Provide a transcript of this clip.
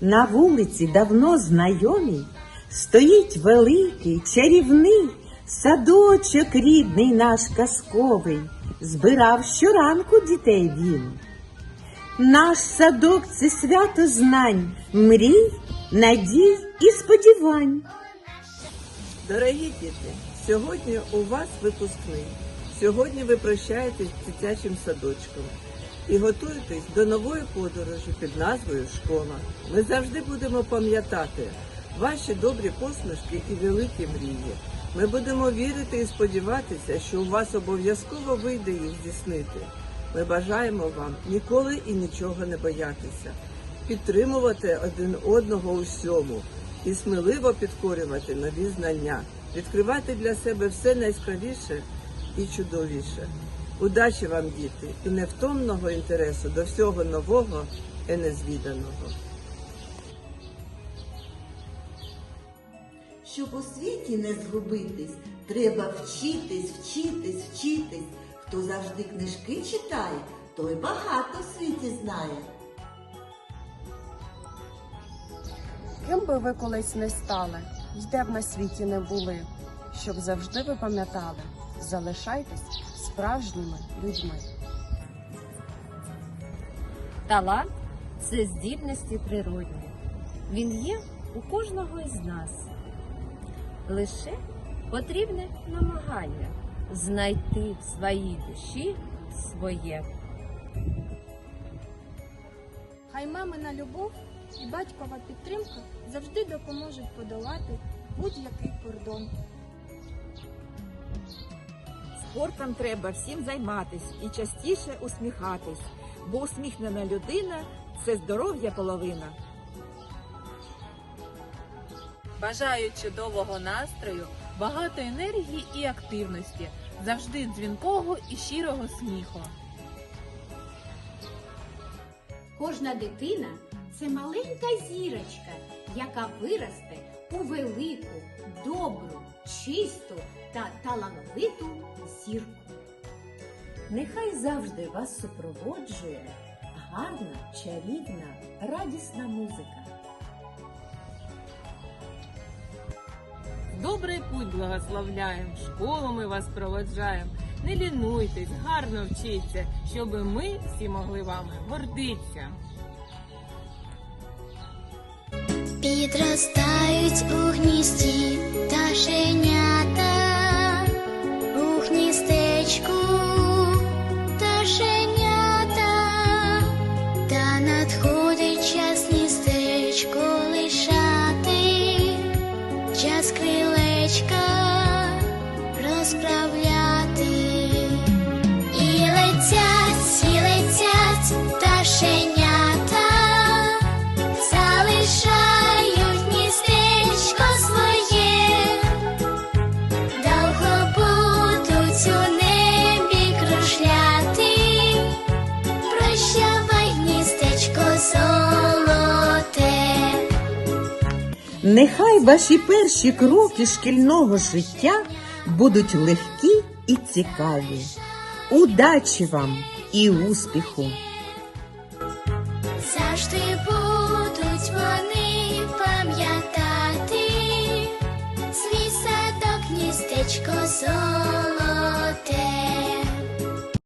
На вулиці давно знайомій стоїть великий, чарівний садочок рідний наш казковий. Збирав щоранку дітей він. Наш садок це свято знань, мрій, надій і сподівань. Дорогі діти, сьогодні у вас випускний. Сьогодні ви прощаєтесь з дитячим садочком і готуєтесь до нової подорожі під назвою Школа. Ми завжди будемо пам'ятати ваші добрі посмішки і великі мрії. Ми будемо вірити і сподіватися, що у вас обов'язково вийде їх здійснити. Ми бажаємо вам ніколи і нічого не боятися, підтримувати один одного у всьому і сміливо підкорювати нові знання, відкривати для себе все найяскравіше і чудовіше. Удачі вам, діти, і невтомного інтересу до всього нового і незвіданого. Щоб у світі не згубитись, треба вчитись, вчитись, вчитись. Хто завжди книжки читає, той багато в світі знає. Ким би ви колись не стали, де б на світі не були, щоб завжди ви пам'ятали, залишайтесь справжніми людьми. Талант це здібності природні. Він є у кожного із нас. Лише потрібне намагання знайти в своїй душі своє. Хай мамина любов і батькова підтримка завжди допоможуть подолати будь-який кордон. Спортом треба всім займатись і частіше усміхатись, бо усміхнена людина це здоров'я половина. Бажаю чудового настрою, багато енергії і активності, завжди дзвінкого і щирого сміху. Кожна дитина це маленька зірочка, яка виросте у велику, добру, чисту та талановиту зірку. Нехай завжди вас супроводжує гарна, чарівна, радісна музика. Добрий путь благословляєм, в школу ми вас проводжаємо. Не лінуйтесь, гарно вчіться, щоби ми всі могли вами гордитися. Підростають у гнізді Нехай ваші перші кроки шкільного життя будуть легкі і цікаві. Удачі вам і успіху!